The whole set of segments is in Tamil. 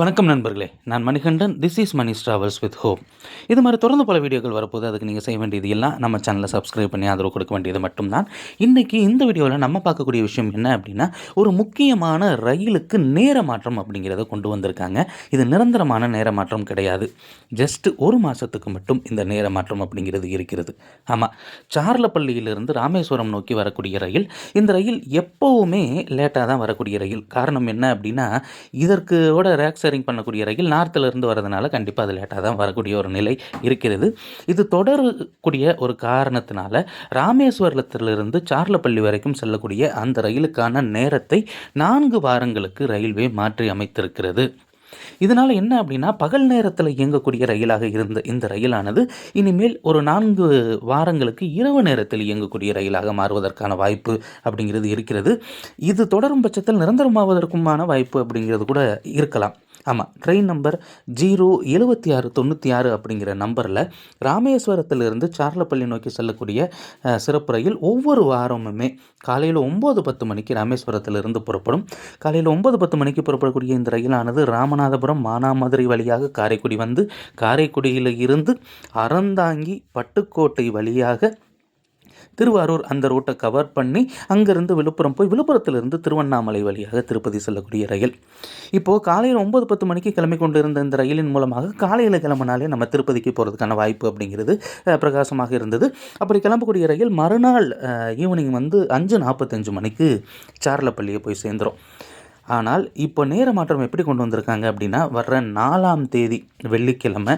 வணக்கம் நண்பர்களே. நான் Manikandan. This is Mani travels with hope இது மாதிரி தொடர்ந்து பல வீடியோக்கள் வரப்போது அதுக்கு நீங்கள் செய்ய வேண்டியது எல்லாம் நம்ம சேனலை சப்ஸ்கிரைப் பண்ணி ஆதரவு கொடுக்க வேண்டியது மட்டும்தான். இன்றைக்கி இந்த வீடியோவில் நம்ம பார்க்கக்கூடிய விஷயம் என்ன அப்படின்னா ஒரு முக்கியமான ரயிலுக்கு நேர மாற்றம் அப்படிங்கிறத கொண்டு வந்திருக்காங்க. இது நிரந்தரமான நேர மாற்றம் கிடையாது. ஜஸ்ட் ஒரு மாதத்துக்கு மட்டும் இந்த நேர மாற்றம் அப்படிங்கிறது இருக்கிறது. ஆமாம் சார்லப்பள்ளியிலிருந்து ராமேஸ்வரம் நோக்கி வரக்கூடிய ரயில் இந்த ரயில் எப்போவுமே லேட்டாக தான் வரக்கூடிய ரயில். காரணம் என்ன அப்படின்னா இதற்கோட ரேக்ஸ் ஷேரிங் பண்ணக்கூடிய ரயில் நார்த்தில் இருந்து வரதுனால கண்டிப்பாக அது லேட்டாக தான் வரக்கூடிய ஒரு நிலை இருக்கிறது. இது தொடரக்கூடிய ஒரு காரணத்தினால ராமேஸ்வரத்திலிருந்து சார்லப்பள்ளி வரைக்கும் செல்லக்கூடிய அந்த ரயிலுக்கான நேரத்தை நான்கு வாரங்களுக்கு ரயில்வே மாற்றி அமைத்திருக்கிறது. இதனால் என்ன அப்படின்னா பகல் நேரத்தில் இயங்கக்கூடிய ரயிலாக இருந்த இந்த ரயிலானது இனிமேல் ஒரு நான்கு வாரங்களுக்கு இரவு நேரத்தில் இயங்கக்கூடிய ரயிலாக மாறுவதற்கான வாய்ப்பு அப்படிங்கிறது இருக்கிறது. இது தொடரும் பட்சத்தில் நிரந்தரமாவதற்குமான வாய்ப்பு அப்படிங்கிறது கூட இருக்கலாம். ஆமாம் ட்ரெயின் நம்பர் ஜீரோ எழுபத்தி ஆறு தொண்ணூற்றி ஆறு அப்படிங்கிற நம்பரில் ராமேஸ்வரத்திலிருந்து சார்லப்பள்ளி நோக்கி செல்லக்கூடிய சிறப்பு ரயில் ஒவ்வொரு வாரமுமே காலையில் ஒம்பது பத்து மணிக்கு ராமேஸ்வரத்திலிருந்து புறப்படும். காலையில் ஒம்பது பத்து மணிக்கு புறப்படக்கூடிய இந்த ரயிலானது ராமநாதபுரம் மானாமதுரை வழியாக காரைக்குடி வந்து காரைக்குடியில் இருந்து அறந்தாங்கி பட்டுக்கோட்டை வழியாக திருவாரூர் அந்த ரூட்டை கவர் பண்ணி அங்கேருந்து விழுப்புரம் போய் விழுப்புரத்திலிருந்து திருவண்ணாமலை வழியாக திருப்பதி செல்லக்கூடிய ரயில். இப்போது காலையில் ஒம்பது பத்து மணிக்கு கிளம்பி கொண்டு இருந்த இந்த ரயிலின் மூலமாக காலையில் கிளம்பினாலே நம்ம திருப்பதிக்கு போகிறதுக்கான வாய்ப்பு அப்படிங்கிறது பிரகாசமாக இருந்தது. அப்படி கிளம்பக்கூடிய ரயில் மறுநாள் ஈவினிங் வந்து அஞ்சு நாற்பத்தஞ்சு மணிக்கு சார்லப்பள்ளியை போய் சேர்ந்துடும் ஆனால் இப்போ நேர மாற்றம் எப்படி கொண்டு வந்திருக்காங்க அப்படின்னா வர்ற நாலாம் தேதி வெள்ளிக்கிழமை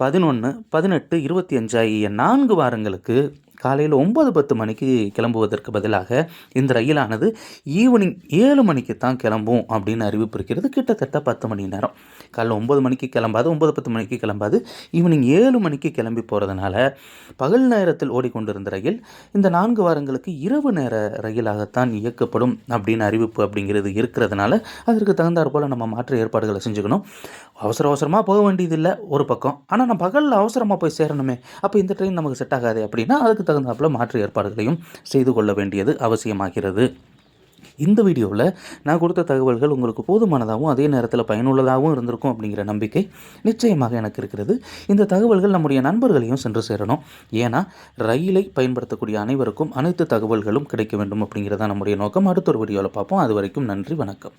பதினொன்று பதினெட்டு இருபத்தி அஞ்சு ஆகிய நான்கு வாரங்களுக்கு காலையில் ஒம்பது பத்து மணிக்கு கிளம்புவதற்கு பதிலாக இந்த ரயிலானது ஈவினிங் ஏழு மணிக்கு தான் கிளம்பும் அப்படின்னு அறிவிப்பு இருக்கிறது. கிட்டத்தட்ட பத்து மணி நேரம். காலைல ஒம்பது மணிக்கு கிளம்பாது ஒம்பது பத்து மணிக்கு கிளம்பாது. ஈவினிங் ஏழு மணிக்கு கிளம்பி போகிறதுனால பகல் நேரத்தில் ஓடிக்கொண்டிருந்த ரயில் இந்த நான்கு வாரங்களுக்கு இரவு நேர ரயிலாகத்தான் இயக்கப்படும் அப்படின்னு அறிவிப்பு அப்படிங்கிறது இருக்கிறதுனால அதற்கு தகுந்தாற் போல் நம்ம மாற்று ஏற்பாடுகளை செஞ்சுக்கணும். அவசர அவசரமாக போக வேண்டியதில்லை ஒரு பக்கம். ஆனால் நான் பகலில் அவசரமாக போய் சேரணுமே. அப்போ இந்த ட்ரெயின் நமக்கு செட் ஆகாது அப்படின்னா அதுக்கு தகுந்தாப்பில் மாற்று ஏற்பாடுகளையும் செய்து கொள்ள வேண்டியது அவசியமாகிறது. இந்த வீடியோவில் நான் கொடுத்த தகவல்கள் உங்களுக்கு போதுமானதாகவும் அதே நேரத்தில் பயனுள்ளதாகவும் இருந்திருக்கும் அப்படிங்கிற நம்பிக்கை நிச்சயமாக எனக்கு இருக்கிறது. இந்த தகவல்கள் நம்முடைய நண்பர்களையும் சென்று சேரணும். ஏன்னா ரயிலை பயன்படுத்தக்கூடிய அனைவருக்கும் அனைத்து தகவல்களும் கிடைக்க வேண்டும் அப்படிங்கிறதான் நம்முடைய நோக்கம். அடுத்த ஒரு வீடியோவில் பார்ப்போம். அது வரைக்கும் நன்றி வணக்கம்.